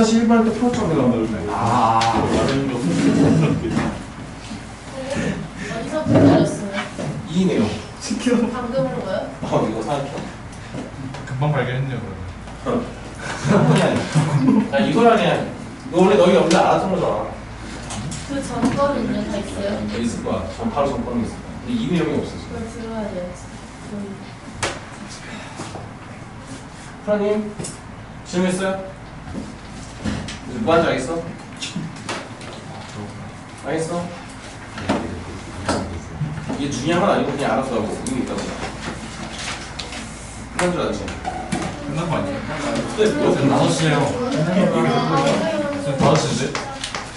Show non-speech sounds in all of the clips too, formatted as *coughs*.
141번 할때 프로처럼 내가 그러네. 아 어디서 불러줬어요? 2네요 시켜. 방금 한 거요? 어 이거 사각형 금방 발견했네요 그러면. 야 그냥 이거 원래 너희 원래 알았던 거잖아 그 전거는요 다 있어요? 너 있을 거야 전 바로 전번에 있을 거야 근데 이 내용이 없어 그걸 들어야 돼요. 음. 프라님 질문했어요? 이제 뭐 하는지 알겠어? 알겠어? 이게 중요한 건 아니고 그냥 알아서 하고 이거 있다고 그런 줄 알지? 끝난 거 아니에요? 네, 뭐 지금 5시에요 아, 지금 5시인데?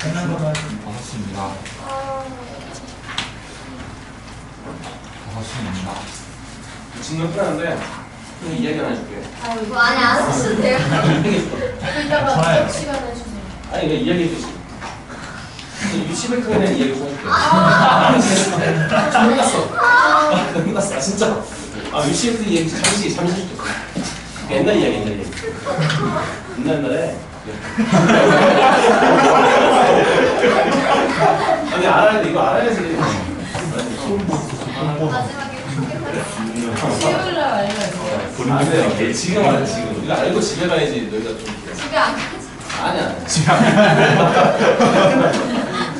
끝난 거다. 5시입니다 아, 5시입니다 질문 끝났는데 그냥 이야기 하나 해줄게 아, 이거 뭐 아니 안 하셔도 돼요. 이따가 시간에. 아니 그냥 이야기 해주지 유치 벡터에 대한 이야기 좀 해줄게 끝났어. 아, 끝났어. 아, 진짜. 아 유치 벡터 이야기 잠시 잠시 해줄게 옛날 이야기 옛날 이야기. 옛날 옛날에. 아니 알아야 돼. 이거 알아야지 마지막에 돼요. 안 돼요. 지금 알아 지금. 이거 알고 집에 가야지. 너희가 좀. 집에 안 가지. 아니야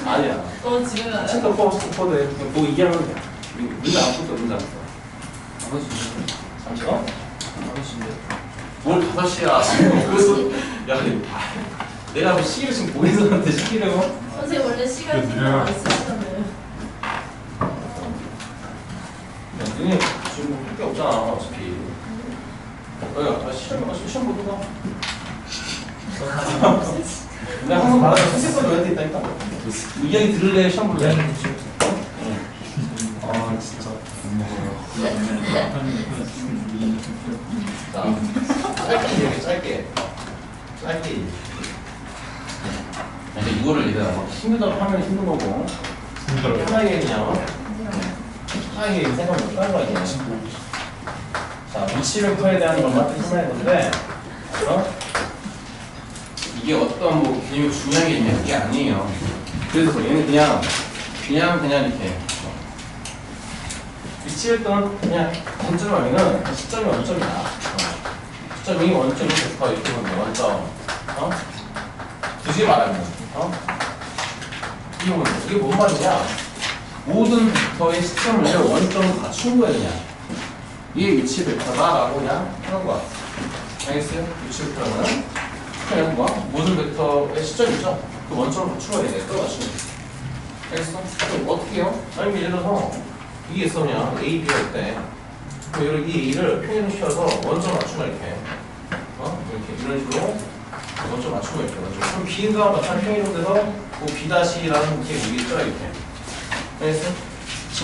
아니야 어, 지금 알아요? 체크 포 포도 해. 뭐 이해하면 돼. 문제 안 풀도 문제 안 풀. 잠시 어? 뭘 다섯 시야? 그래서 야, 아, 내가 뭐 시기를 지금 보혜선한테 시키려고? 선생님 원래 시간 네, 생각 안 쓰시잖아요. 야, 너네 지금 할게 없잖아, 어차피. 야, 아, 시험 아, 시험 못 봐. 내가 항상 말하는 선생님 너한테 있다니까. 이 이야기 들을래? 시험 볼래? 아 진짜. 자, 짧게 얘기해, 짧게. 짧게. 근데 이거를 이제 막 힘들다고 하면 힘든 거고, 편하게 그냥, 편하게 생각 못 하는 거야, 그냥. 자, 위치 벡터에 대한 것만 건데, 어? 이게 어떤 뭐 개념이 중요한 게 있냐, 그게 아니에요. 그래서 얘는 그냥, 그냥, 그냥 이렇게. 위치 벡터는 그냥 단점을 알면은 시점이 원점이다. 어. 시점이 원점이 벡터 이렇게 보면 원점. 어? 굳이 말하면, 어? 이게 뭐, 이게 뭔 말이냐? 모든 벡터의 시점을 원점으로 갖춘 그냥. 이게 위치 벡터다라고 그냥 하는 거야. 알겠어요? 위치 벡터는 그냥 뭐 모든 벡터의 시점이죠. 그 원점을 갖추어야 돼. 또 갖추면. 알겠어? 그럼 어떻게 해요? 아니, 예를 들어서 이게 그냥 A, B가 있대. 그럼 여기 이 A를 평행을 씌워서 원점 맞추면 이렇게. 어? 이렇게 이런 식으로 원점 맞추면 이렇게. 원점. 그럼 B가 마찬 평행으로 돼서 뭐 B-라는 게 있죠, 이렇게. 알겠어?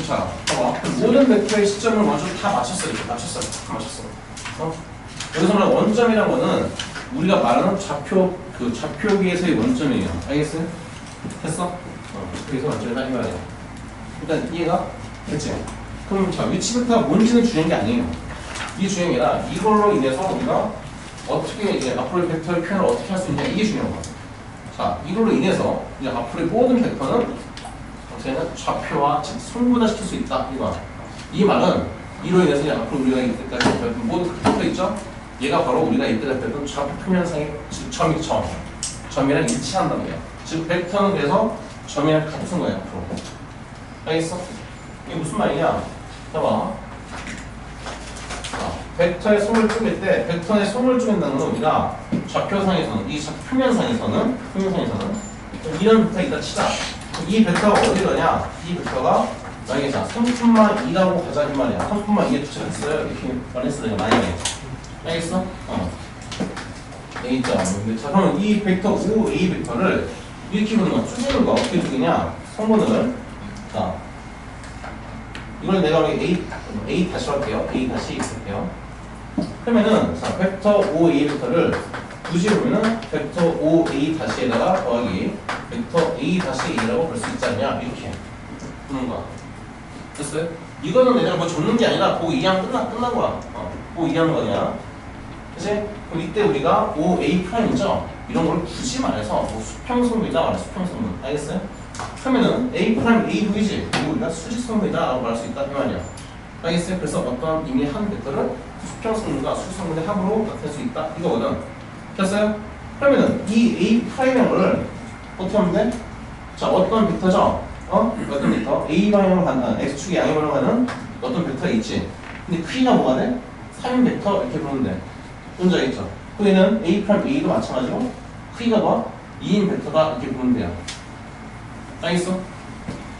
자, 봐봐. 모든 벡터의 시점을 먼저 다 맞췄어, 이렇게. 맞췄어. 다 맞췄어. 어? 여기서 말하는 원점이란 거는 우리가 말하는 좌표, 그 좌표기에서의 원점이에요. 알겠어요? 됐어? 어, 그래서 원점이다, 이 말이야. 일단 이해가 됐지? 그럼 자, 위치 벡터가 뭔지는 중요한 게 아니에요. 이게 중요한 게 아니라 이걸로 인해서 우리가 어떻게 이제 앞으로의 벡터의 표현을 어떻게 할 수 있냐 이게 중요한 거야. 자, 이걸로 인해서 이제 앞으로의 모든 벡터는 어떻게는 좌표와 즉 손분화시킬 수 있다 이거. 이 말은 이로 인해서 이제 앞으로 우리가 이때까지 모든 벡터 있죠? 얘가 바로 우리가 이때까지 배웠던 좌표 표면상의 즉 점이 점. 점이랑 일치한다는 거야. 즉 벡터는 그래서 점이랑 같은 거야 앞으로. 알겠어? 이게 무슨 말이냐? 봐봐. 자, 벡터의 손을 쪼갤 때 벡터의 손을 쪼갠다는 건 우리가 좌표상에서는 이 좌- 표면상에서는 표면상에서는 이런 벡터 있다 치자. 이 벡터가 어디 가냐? 이 벡터가 만약에 자 3분만 2라고 가자 이 말이야. 3분만 2에 도착했어요. 이렇게 말했어요. 만약에. 알겠어? 어. A점. 근데 자 그러면 이 벡터 O A 벡터를 이렇게 보는. 쪼개는 거야. 어떻게 쪼개냐? 성분을 자 이걸 내가 A, A 다시 할게요. A 다시 할게요. 그러면은, 자, 벡터 OA 벡터를 굳이 보면은, 벡터 OA 다시에다가 더하기, 벡터 A 다시 A라고 볼 수 있지 않냐? 이렇게. 보는 거야. 됐어요? 이거는 내가 뭐 줬는 게 아니라, 그거 이해하면 끝나, 끝난 거야. 어, 그거 이해하는 거냐? 그치? 그럼 이때 우리가 OA 프라임이죠? 이런 걸 굳이 말해서 뭐 수평성분이다 말해 수평성분 알겠어요? 그러면은 A 프라임 A 이거 우리가 수직성분이다 라고 말할 수 있다 이 말이야 알겠어요? 그래서 어떤 이미 한 벡터를 수평성분과 수직성분의 합으로 나타낼 수 있다 이거거든 됐어요? 그러면은 이 A 프라임을 어떻게 하면 돼? 자 어떤 벡터죠? 어? 어떤 벡터? A 방향으로 가는 X축의 양면으로 가는 어떤 벡터가 있지 근데 크기가 뭐가 돼? 3인 벡터 이렇게 돼 혼자 있죠. 그에는 A 프라임 A도 마찬가지로 크기가 뭐 2인 벡터다 이렇게 보면 돼요. 알겠어?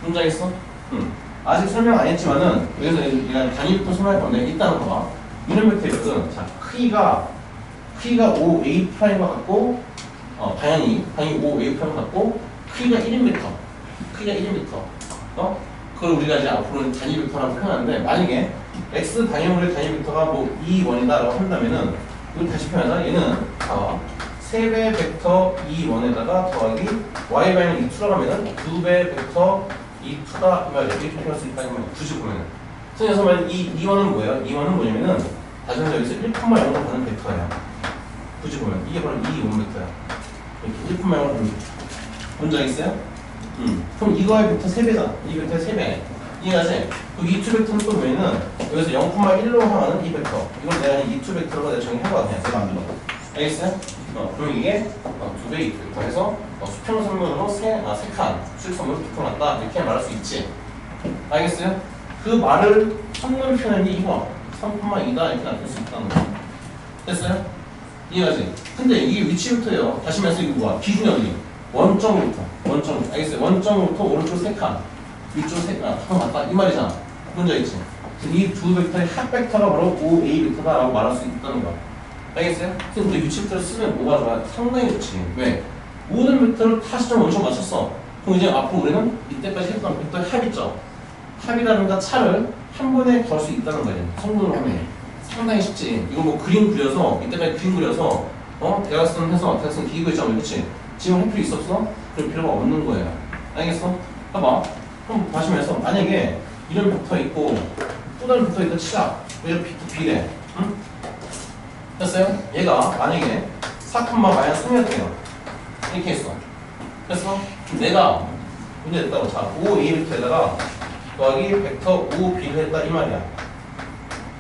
혼자 있어? 응. 아직 설명 안 했지만은 여기서 내가 단위부터 설명할 건데 일단은 봐봐. 이런 벡터거든. 자 크기가 크기가 5 A 프라임과 같고 어 방향이 방향이 5 A 프라임 같고 크기가 1인 벡터. 크기가 1인 벡터. 어? 그걸 우리가 이제 앞으로는 단위 벡터라고 표현하는데 만약에 x 방향으로의 단위 벡터가 뭐 2원이다라고 한다면은 이거 다시 표현하자. 얘는 어, 3배 벡터 2원에다가 더하기 y 방향 2투라고 하면은 2배 벡터 2투다 이렇게 표현할 수 있다는 말이야 굳이 보면은 그래서 만약 이 2원은 뭐예요? 2원은 뭐냐면은 다시 말해서 여기서 1,0로 가는 벡터야 굳이 보면 이게 바로 2, 5 벡터야 이렇게 1,0로 가는 뭔지 알겠어요? 음. 그럼 이거의 벡터 3배잖아 이 벡터 3배 이해가지? 그 이투 벡터는 또 뭐냐면 여기서 0,1로 향하는 이 벡터 이걸 내가 이투 벡터로 내가 정의해봐 그냥 내 마음대로 알겠어요? 어, 그럼 이게 어, 두배 이투 벡터 해서 어, 수평선면으로 세, 아, 세 칸, 수직선으로 두칸났다 이렇게 말할 수 있지 알겠어요? 그 말을 선물 표현이 이거 3,2다 이렇게 나눌 수 있다는 거 됐어요? 이해가지? 근데 이게 위치부터예요 다시 말해서 이거 뭐야? 기준이 원점부터 원점 알겠어요? 원점부터 오른쪽 세 칸, 위쪽 세 칸, 한 맞다 이 말이잖아. 문제 있지? 이 두 벡터의 합 벡터가 바로 5A 벡터다라고 말할 수 있다는 거. 알겠어요? 위치 벡터를 쓰면 뭐가 좋아? 상당히 좋지. 왜? 모든 벡터를 다 시점 원점 맞췄어. 그럼 이제 앞으로 우리는 이때까지 했던 벡터의 합 있죠? 합이라는가 차를 한 번에 걸 수 있다는 거예요. 성분을 하면 상당히 쉽지. 이거 뭐 그림 그려서 이때까지 그림 그려서 어 대각선 해서 대각선 기고 있잖아, 그렇지? 지금 할 필요 있었어? 그럴 필요가 없는 거예요. 알겠어? 봐봐. 그럼 다시면서 만약에 이런 벡터 있고 또 다른 벡터 있다 치자. 비, 비례. 응? 됐어요? 얘가 만약에 4, 마이너스 3이었대요. 이렇게 했어. 됐어? 그럼 내가 문제 됐다고 자 5A 벡터에다가 더하기 벡터 5B를 했다 이 말이야.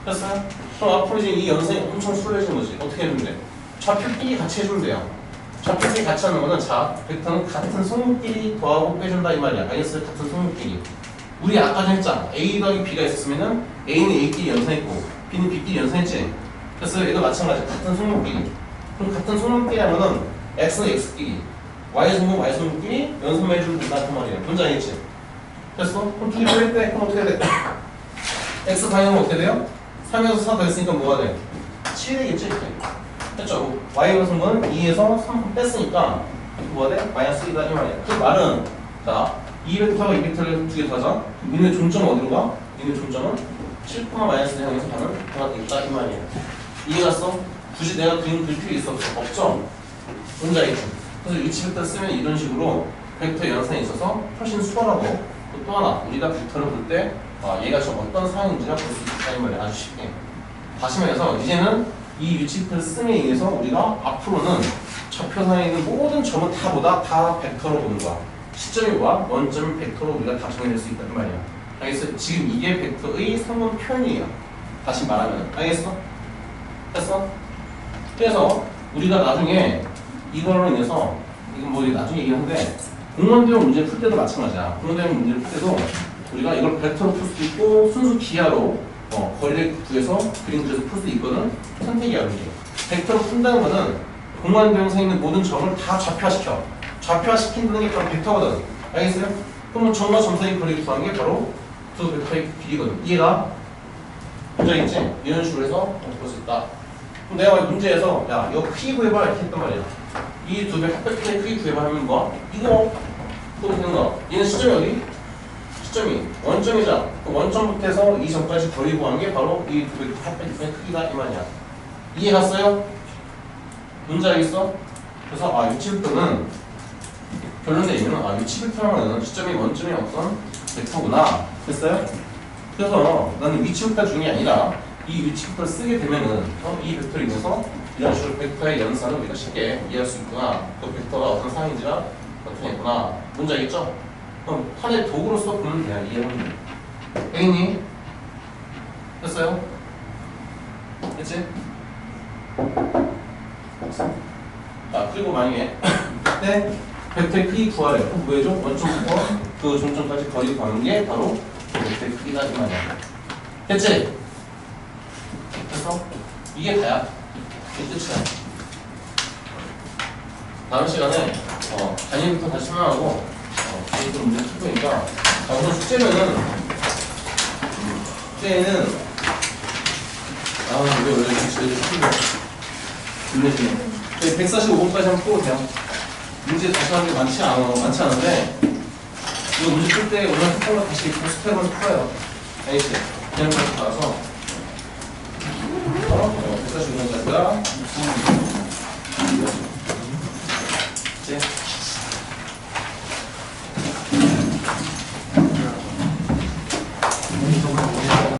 됐어요? 그럼 앞으로 이제 이 연산이 엄청 수월해지는 거지. 어떻게 해주면 돼? 좌표끼리 같이 해주면 돼요. 좌표끼리 같이 하는 거는 자, 벡터는 같은 성분끼리 더하고 빼준다 이 말이야. 알겠어요? 같은 성분끼리. 우리 아까 전에 했잖아. A 더하기 B가 있었으면은 A는 A끼리 연산했고 B는 B끼리 연산했지. 그래서 얘도 마찬가지 같은 성분끼리. 그럼 같은 성분끼리 하면은 X는 X끼리, Y 성분 Y 성분끼리 연산만 해주면 된다 그 말이야. 뭔지 알겠지? 됐어? 그럼 두개 빼때 그럼 어떻게 돼? X 방향은 어떻게 돼요? 3에서 4 더했으니까 뭐가 돼? 7이 되겠지 했죠? y 성분은 2에서 3 뺐으니까 뭐가 돼? 마이너스 2다 이 말이야. 그 말은 자 2벡터와 2벡터를 두개 더하자. 얘네 존점은 어디로 가? 얘네 존점은 7, 마이너스 향해서 가는 있다 이 말이야. 이해갔어? 굳이 내가 그림 그릴 필요 있어 없어? 없죠? 혼자 있죠. 그래서 위치 벡터 쓰면 이런 식으로 벡터 연산에 있어서 훨씬 수월하고 또또 하나 우리가 벡터를 볼때 아, 얘가 지금 어떤 상황인지를 볼수 있다 이 말이야. 아주 쉽게. 다시 말해서 이제는 이 쓰에 의해서 우리가 앞으로는 좌표상에 있는 모든 점은 다 보다 다 벡터로 보는 거야. 시점이 뭐야? 원점을 벡터로 우리가 다 정해낼 수 있단 말이야. 알겠어? 지금 이게 벡터의 성분 표현이에요. 다시 말하면. 알겠어? 됐어? 그래서 우리가 나중에 이걸로 인해서 이건 뭐 나중에 얘기하는데 공원대용 문제 풀 때도 마찬가지야. 공원대용 문제를 풀 때도 우리가 이걸 벡터로 풀 수도 있고 순수 기하로 어, 거리를 구해서 그림 그려서 풀 수도 있거든. 선택이야, 이게. 벡터로 푼다는 거는 공간 대형상에 있는 모든 점을 다 좌표화시켜. 좌표화시킨다는 게 바로 벡터거든. 알겠어요? 그러면 점과 점선의 거리를 구하는 게 바로 두 벡터의 길이거든. 이해가? 문제겠지? 이런 식으로 해서 볼수 있다. 그럼 내가 문제에서 야, 이거 크기 구해봐 이렇게 했단 말이야. 이두 벡터의 크기 구해봐 하면 뭐? 이거 또 되는 거. 얘는 시점이 어디? 시점이 원점이자 그 원점부터 해서 이 점까지 거리 구하는 게 바로 이 말이야. 이해 갔어요? 문제 알겠어? 그래서 아 위치벡터는 결론 내리면 아 위치벡터라는 시점이 원점이 어떤 벡터구나 됐어요? 그래서 나는 위치벡터 중이 아니라 이 위치벡터를 쓰게 되면은 어, 이 벡터를 인해서 이런 식으로 벡터의 연산을 우리가 쉽게 이해할 수 있구나. 그 벡터가 어떤 상인지가 나타냈구나. 뭔지 알겠죠? 그럼 하나의 도구로서 보면 돼요. 이해는. A님? 됐어요? 됐지? 자, 그리고 만약에 *coughs* 네, 벡터의 크기 구하래요. 그럼 뭐해줘? 원점부터 그 중점까지 거리 구하는 게 바로 그 벡터의 크기다 이 말이야. 됐지? 그래서 이게 다야. 이게 끝이야. 다음 시간에 어, 단위부터 다시 설명하고 어, 개인적으로 문제 풀 거니까 자, 우선 숙제면은 숙제는 아, 왜 이렇게 제일 풀려? 불내시네. 저희 145번까지 한번 풀어보세요. 문제 다시 하는 게 많지 않아, 많지 않은데 이거 문제 풀 때 오늘 거 다시 스텝으로 풀어요. 알겠지? 그냥 다시 가서 어, 145번까지가